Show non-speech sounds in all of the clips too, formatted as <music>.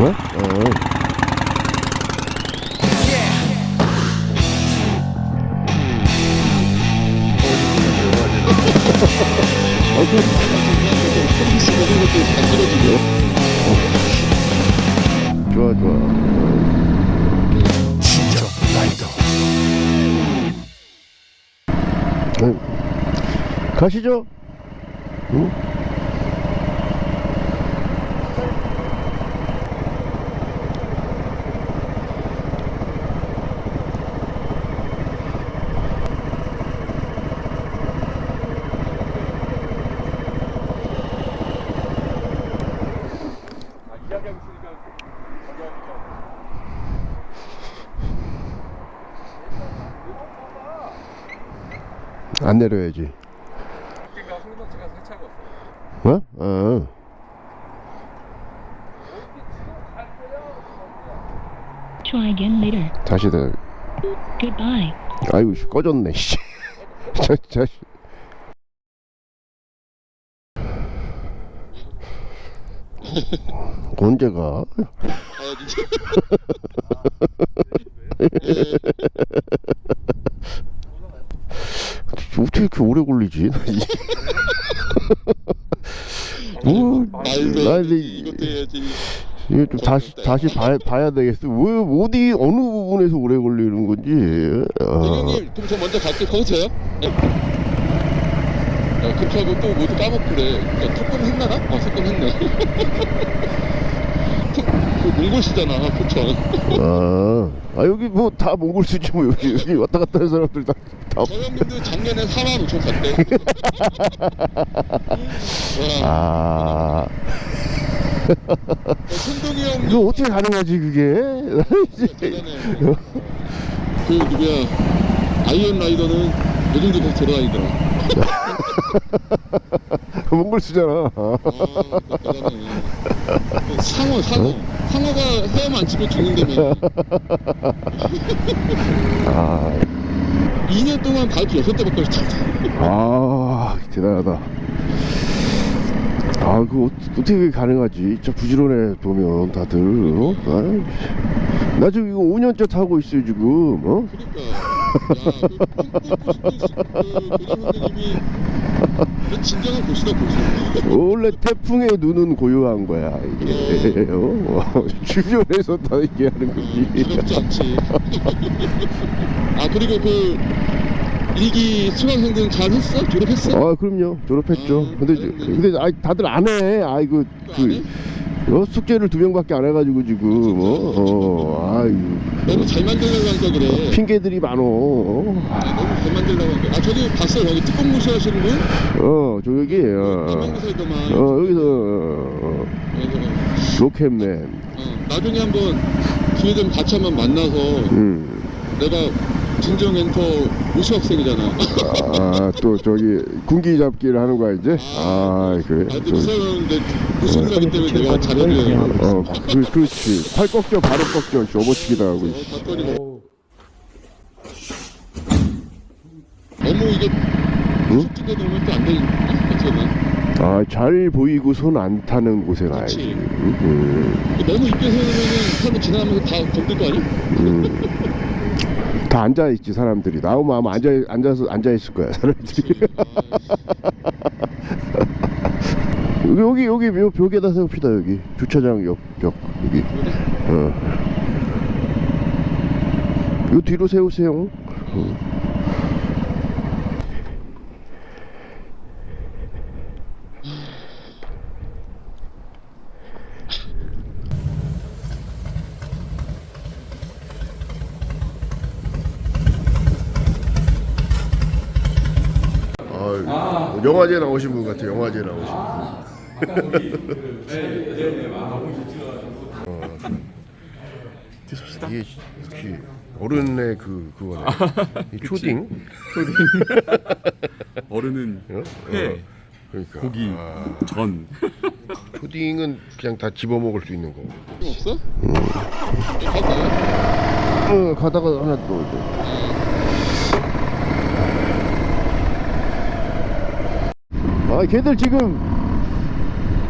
어? 어. 어, 그, 좋아, 좋아. 진정 라이더 네. 가시죠. 응? 안 내려야지. 그러니까 흥덕지가 세차고 어? 어. Try again later. 다시 다 Goodbye. 아이고 씨, 꺼졌네 씨. <laughs> 자, 자, 씨. <laughs> 언제 가? <laughs> 어떻게 이렇게 오래 걸리지? <laughs> 뭐, 말도 나안 이제 되지, 이것도 해야지 이거 좀 다시 다시 봐, 봐야 되겠어. 왜 어디 어느 부분에서 오래 걸리는 건지. 아, 대장님 그럼 저 먼저 갈게 거기서요? 네. 야 그렇게 하고 또 모두 까먹고 그래 야 특권 했나나? 어 특권 했네 <laughs> 특- 그 몽골시잖아 포천 아, 아 여기 뭐 다 몽골 수지 뭐 여기, 여기 왔다 갔다 하는 사람들 다. 다. 저 형님도 작년에 4만 5천 갔대. <laughs> 와. 아, 손동이 형 이거 어떻게 가능하지 그게? 대단해 그 누구야? 아이언 라이더는 요 정도 계속 돌아다니더라 몽골 수잖아. 아, 상어, 상어. 상어가 헤엄 안 치고 죽는다며. 아, 2년 동안 발표 6대 바꿨잖아. 아 대단하다. 아, 그 어- 어떻게 그게 가능하지? 진짜 부지런해 보면 다들. 어? 아이, 나 지금 이거 5년째 타고 있어요 지금. 어? 그러니까. 야, 그, 그, 그 진정한 고수다, 고수. 원래 태풍의 눈은 고요한 거야 이게. <laughs> 어? 주변에서 다 얘기하는 어, 거지. 않지. 아, 그리고 그, 일기 수강생들은 잘 했어? 졸업했어? 아 그럼요 졸업했죠. 아, 근데 저- 근데 아이 다들 안 해. 아이고 안 해? 그 어, 숙제를 두 명밖에 안 해가지고 지금 어, 어 아이고 너무 잘 만들려고 하니까 그래. 핑계들이 많어. 어, 아, 너무 잘 만들려고 하니까. 아, 저기 봤어요. 여기 특공무시 하시는 분? 어 저기 어, 살더만. 어 여기서 어, 어, 로켓맨. 어, 나중에 한번 기회 되면 같이 한번 만나서 음. 내가 진정 엔터 우수 학생이잖아. 아 또 저기 군기 잡기를 하는 거야 이제. 아 그래. 아, 근데 좀- 무서운데 무슨 생각이 때문에 내가 돼. 어 그, 그렇지. 팔 꺾여 발을 꺾여 접어치기도 하고. 어, 닭거리. 너무 이게 응? 숙주가 놓으면 또안 보면 아잘 보이고 손 안 타는 곳에 가야지. 그렇지. 음, 너무 입게 세우면은 사람 지나가면서 다 건들 거 아니야? 음. 다 앉아 있지 사람들이. 나오면 아마 앉아 앉아서 앉아 있을 거야 사람들이. 여기 여기 여기 요 벽에다 세웁시다 여기 주차장 옆벽 여기. 어. 요 뒤로 세우세요. 어. 아, 영화제 나오신 분 같아. 영화제 나오신 분. 어. 이게 역시 어른의 그 그거네. 이 초딩. 어른은 어? 회, 어. 그러니까 고기, 아, 전. 초딩은 그냥 다 집어 먹을 수 있는 거. 좀 없어? 가봐. 어, 가다가 하나 또 이제. 아, 걔들 지금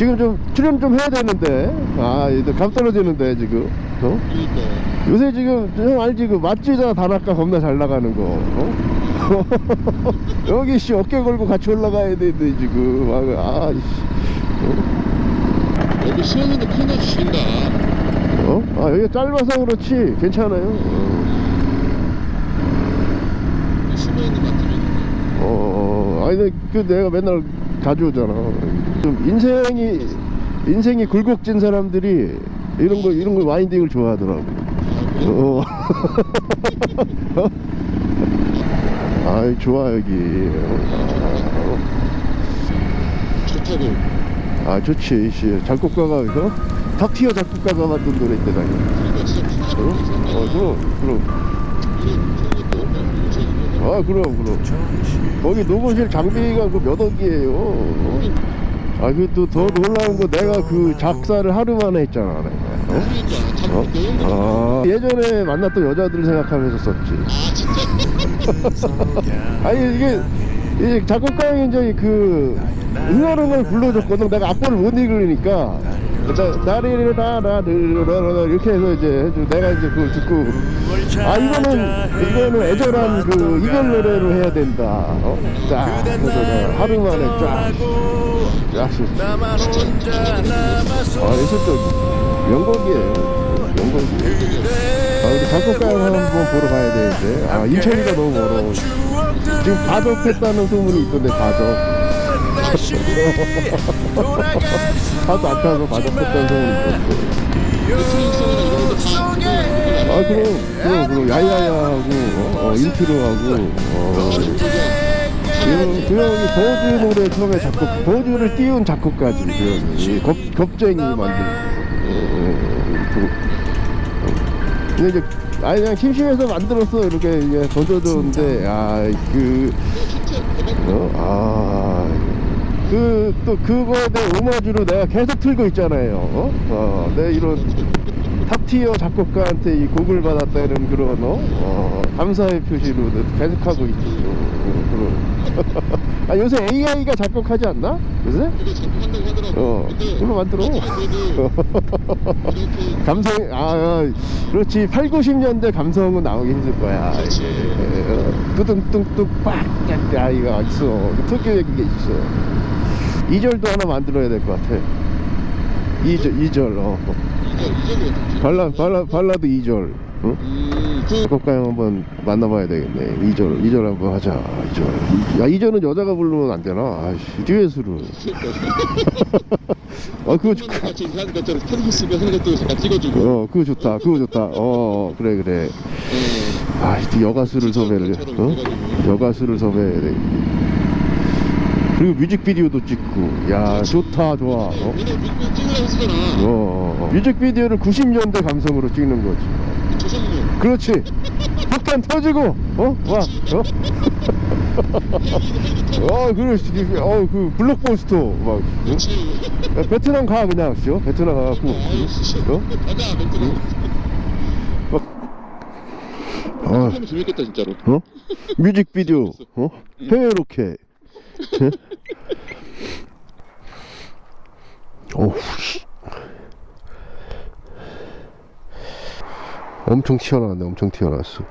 지금 좀 출연 좀 해야 되는데. 아 이제 감 떨어지는데 지금. 어? 그러니까 요새 지금 형 알지? 그 맛지자 단아까 겁나 잘 나가는 거. 어? <laughs> 여기 씨 어깨 걸고 같이 올라가야 되는데 지금. 아, 아, 씨. 여기 수영이도 코너 주신다. 어? 아 여기 짧아서 그렇지. 괜찮아요. 어. 숨어있는 맛집이 어, 어, 아니 근데 그 내가 맨날 자주 오잖아. 좀 인생이 인생이 굴곡진 사람들이 이런 거 이런 거 와인딩을 좋아하더라고. 어. 어? <laughs> 아이 좋아 여기. 어. 좋다고 아 좋지. 씨. 작곡가가 이거 탑티어 작곡가가 만든 노래인데 나. 그러니까 어? 어 그럼 그럼. 아 그럼 그럼. 거기 녹음실 장비가 그 몇 억이에요. 아 그 또 더 놀라운 거 내가 그 작사를 하루 만에 했잖아 내가. 어? 그러니까 어? 아 예전에 만났던 여자들 생각하면서 썼지. 아 진짜 <laughs> 아니 이게 이 작곡가형이 이제 그 흥얼흥얼 불러줬거든. 내가 악보를 못 읽으니까 나리라라르라라 이렇게 해서 이제. 내가 이제 그걸 듣고 아 이거는 이거는 애절한 그 이별 노래로 해야 된다. 어? 딱 그래서 하루 만에 쫙. 쫙 썼지. 아 예술적 명곡이에요. 명곡이에요. 아 우리 작곡가형 한번 보러 가야 되는데 아 인천이가 너무 멀어. 지금 가족했다는 소문이 있던데 가족. <laughs> 차도 안 타서 가족했다는 소문이 그거 아 그럼 그럼 그럼 야야야하고 어, 어, 인트로하고 어, 그, 그 형이 버즈 노래 처음에 작곡 버즈를 띄운 작곡가지 그 형이. 겁, 겁쟁이 만든 어, 어, 그, 어. 근데 이제 아니 그냥 심심해서 만들었어. 이렇게 이게 던져줬는데 아그 어? 아 그 또 그거에 대한 오마주로 내가 계속 틀고 있잖아요 어? 어, 내 이런 탑티어 작곡가한테 이 곡을 받았다는 그런 어? 어, 감사의 표시로 계속하고 있죠. 어, 그럼. <laughs> 아 요새 AI가 작곡하지 않나? 요새? 그거 작곡한다고 하더라고 어, 근데 그걸로 만들어. 그래도 감성, 아, 아, 그렇지. 8, 90년대 감성은 나오기 힘들 거야. 그렇지. 예, 어, 뚜둥뚱뚱 빡! 야, 이거 있어. 그 특유의 그게 있어. 2절도 하나 만들어야 될 것 같아. 2절, 2절, 어. 이거 이절로 어떻게 발라, 발라, 발라드 2절. 응? 작곡가형 한번 만나봐야 되겠네. 2절, 2절 한번 하자. 2절. 야, 2절은 여자가 부르면 안 되나? 아이씨, 듀엣으로. 어, <laughs> 그거, 좋- 같이 인사하는 것처럼 텔레비스가 하는 것도 잠깐 찍어주고 어, 그거 좋다. 그거 좋다. 어, 어, 그래, 그래. 음. 아, 이 여가수를 섭외를, 어? 여가수를 섭외해야 돼. 그리고 뮤직비디오도 찍고, 야, 좋다, 좋아. 어? 어, 어, 어. 뮤직비디오를 90년대 감성으로 찍는 거지. 그렇지. 폭탄 터지고, 어? 와, 어? 어, 그렇지. 어, 그 블록버스터 막. 응? 그렇지 야, 베트남 가 그냥, 씨. 어? 베트남 가갖고. 어? 가자 멘트는 어, 하면 재밌겠다 진짜로 어? 뮤직비디오, 어? 해외 로켓. 예? <laughs> 어우, 씨. 엄청 튀어나왔네, 엄청 튀어나왔어.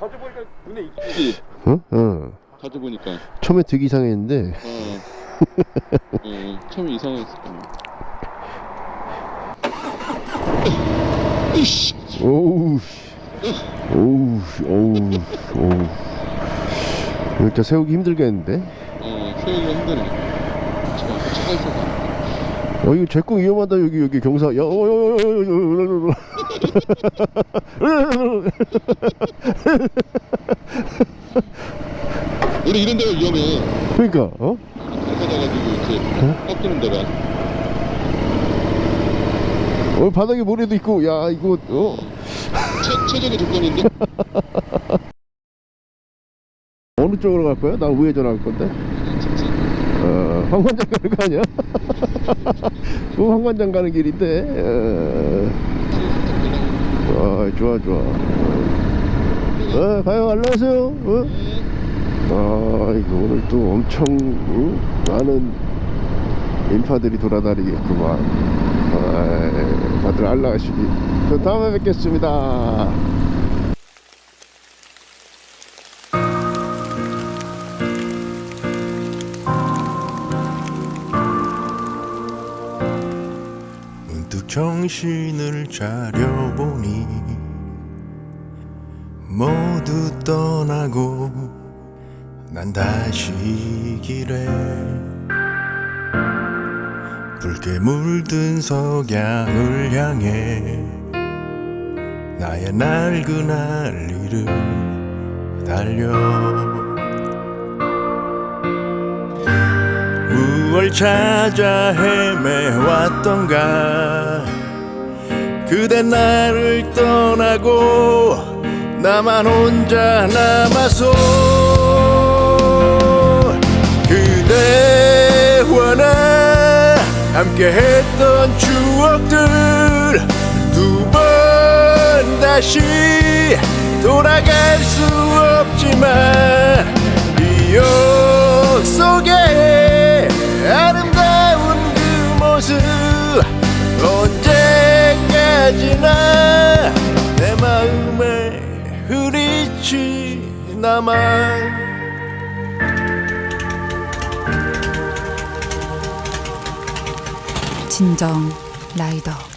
자주 보니까 눈에 익 그치 어? 어. 자주 보니까 처음에 되게 이상했는데, 어. 어, <laughs> 처음에 이상했을 거야. 이씨, 오우, 씨. 오우, 씨. 오우, 씨. 오우. 진짜 세우기 힘들겠는데? 어, 세우기가 힘드네. 저, 차가 있어서. 어 이거 제꿈 위험하다 여기 여기 경사 야 우리 이런 데가 위험해 그러니까 어? 가가지고 이렇게 팍 뜨는 데가 어 바닥에 모래도 있고 야 이거 어 최, 최적의 조건인데 어느 쪽으로 갈 거야? 나 우회전 할 건데 어, 황관장 가는 거 아니야? <laughs> 그 황관장 가는 길인데. 어, 어 좋아, 좋아. 어, 가요, 안녕하세요. 어? 아 이거 오늘 또 엄청 응? 많은 인파들이 돌아다니겠구만 아, 다들 그럼 다음에 뵙겠습니다 정신을 차려보니 모두 떠나고 난 다시 길에 붉게 물든 석양을 향해 나의 낡은 할 일을 달려 무얼 찾아 헤매왔던가. 그대 나를 떠나고 나만 혼자 남아서. 그대와 나 함께 했던 추억들 두 번 다시 돌아갈 수 없지만 속에 아름다운 그 모습 언제까지나 내 마음에 흐릿이 남아. 진정 라이더